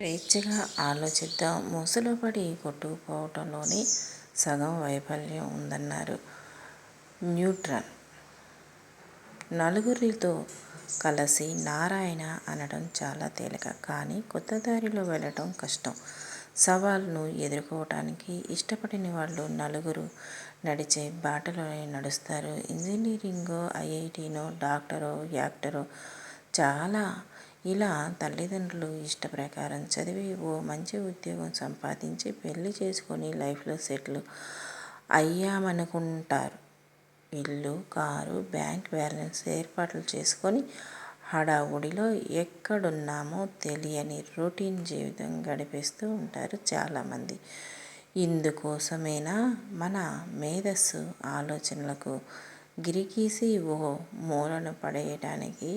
స్వేచ్ఛగా ఆలోచిద్దాం ముసలుపడి కొట్టుకుపోవటంలోనే సగం వైఫల్యం ఉందన్నారు న్యూట్రన్. నలుగురితో కలిసి నారాయణ అనడం చాలా తేలిక. కానీ కొత్త దారిలో వెళ్ళటం కష్టం. సవాల్ను ఎదుర్కోవటానికి ఇష్టపడిన వాళ్ళు నలుగురు నడిచే బాటలోనే నడుస్తారు. ఇంజనీరింగో, ఐఐటీనో, డాక్టరో, యాక్టరో చాలా ఇలా తల్లిదండ్రుల ఇష్టప్రకారం చదివి ఓ మంచి ఉద్యోగం సంపాదించి పెళ్ళి చేసుకొని లైఫ్లో సెటిల్ అయ్యామనుకుంటారు. ఇల్లు, కారు, బ్యాంక్ బ్యాలెన్స్ ఏర్పాట్లు చేసుకొని హడావుడిలో ఎక్కడున్నామో తెలియని రొటీన్ జీవితం గడిపేస్తూ ఉంటారు చాలామంది. ఇందుకోసమేనా మన మేధస్సు ఆలోచనలకు గిరిగీసి ఓ మూలను పడేయటానికి?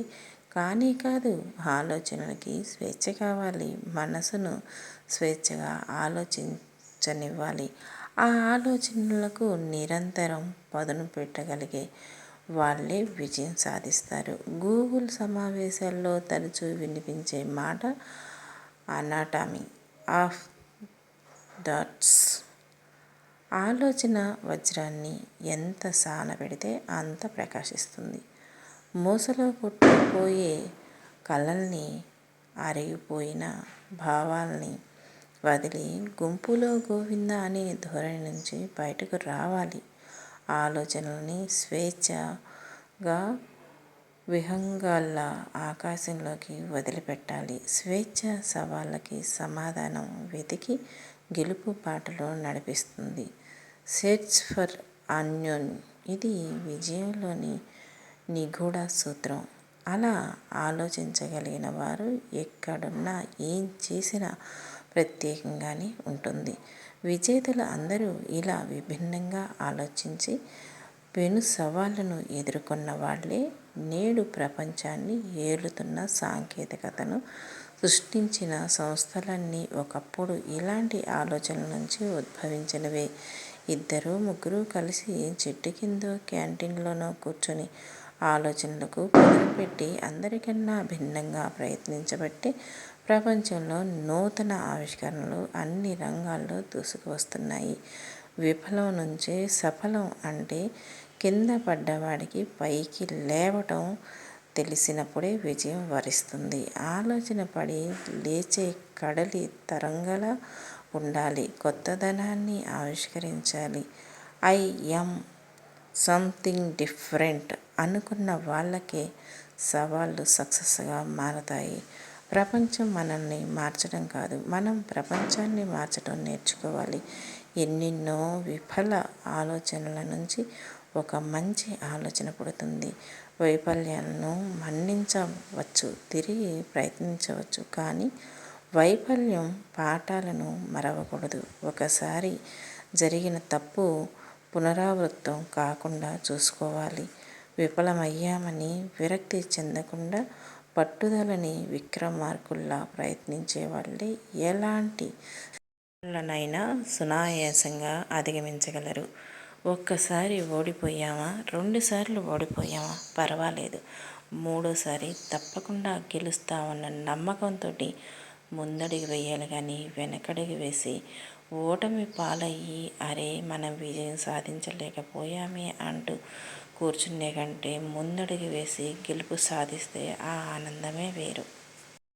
కానీ కాదు. ఆలోచనలకి స్వేచ్ఛ కావాలి. మనసును స్వేచ్ఛగా ఆలోచించనివ్వాలి. ఆ ఆలోచనలకు నిరంతరం పదును పెట్టగలిగే వాళ్ళే విజయం సాధిస్తారు. గూగుల్ సమావేశాల్లో తరచూ వినిపించే మాట అనాటామీ ఆఫ్ థాట్స్. ఆలోచన వజ్రాన్ని ఎంత సానపెడితే అంత ప్రకాశిస్తుంది. మూసలో కొట్టుకుపోయే కలల్ని, అరిగిపోయిన భావాల్ని వదిలి గుంపులో గోవిందా అనే ధోరణి నుంచి బయటకు రావాలి. ఆలోచనల్ని స్వేచ్ఛగా విహంగాల్లా ఆకాశంలోకి వదిలిపెట్టాలి. స్వేచ్ఛ సవాళ్ళకి సమాధానం వెతికి గెలుపు పాటలు నడిపిస్తుంది. సెర్చ్ ఫర్ అన్యోన్ ఇది విజయంలోని నిగూఢ సూత్రం. అలా ఆలోచించగలిగిన వారు ఎక్కడున్నా ఏం చేసినా ప్రత్యేకంగానే ఉంటుంది. విజేతలు అందరూ ఇలా విభిన్నంగా ఆలోచించి పెను సవాళ్ళను ఎదుర్కొన్న వాళ్ళే. నేడు ప్రపంచాన్ని ఏలుతున్న సాంకేతికతను సృష్టించిన సంస్థలన్నీ ఒకప్పుడు ఇలాంటి ఆలోచనల నుంచి ఉద్భవించినవే. ఇద్దరు ముగ్గురు కలిసి చెట్టు కిందో క్యాంటీన్లోనో కూర్చొని ఆలోచనలకు పదునుపెట్టి అందరికన్నా భిన్నంగా ప్రయత్నించబట్టి ప్రపంచంలో నూతన ఆవిష్కరణలు అన్ని రంగాల్లో దూసుకువస్తున్నాయి. విఫలం నుంచే సఫలం అంటే కింద పడ్డవాడికి పైకి లేవటం తెలిసినప్పుడే విజయం వరిస్తుంది. ఆలోచన పడి లేచే కడలి తరంగాల్లా ఉండాలి. కొత్తదనాన్ని ఆవిష్కరించాలి. ఐ సంథింగ్ డిఫరెంట్ అనుకున్న వాళ్ళకే సవాళ్ళు సక్సెస్గా మారతాయి. ప్రపంచం మనల్ని మార్చడం కాదు మనం ప్రపంచాన్ని మార్చడం నేర్చుకోవాలి. ఎన్నెన్నో విఫల ఆలోచనల నుంచి ఒక మంచి ఆలోచన పుడుతుంది. వైఫల్యాలను మన్నించవచ్చు తిరిగి ప్రయత్నించవచ్చు. కానీ వైఫల్యం పాఠాలను మరవకూడదు. ఒకసారి జరిగిన తప్పు పునరావృతం కాకుండా చూసుకోవాలి. విఫలమయ్యామని విరక్తి చెందకుండా పట్టుదలని విక్రమార్కుల్లా ప్రయత్నించే వాళ్ళే ఎలాంటి సవాళ్ళనైనా సునాయాసంగా అధిగమించగలరు. ఒక్కసారి ఓడిపోయామా రెండుసార్లు ఓడిపోయామా పర్వాలేదు మూడోసారి తప్పకుండా గెలుస్తామన్న నమ్మకంతోటి ముందడుగు వేయాలి కానీ వెనకడిగి వేసి ఓటమి పాలయ్యి అరే మనం విజయం సాధించలేకపోయామే అంటూ కూర్చునేకంటే ముందడుగు వేసి గెలుపు సాధిస్తే ఆ ఆనందమే వేరు.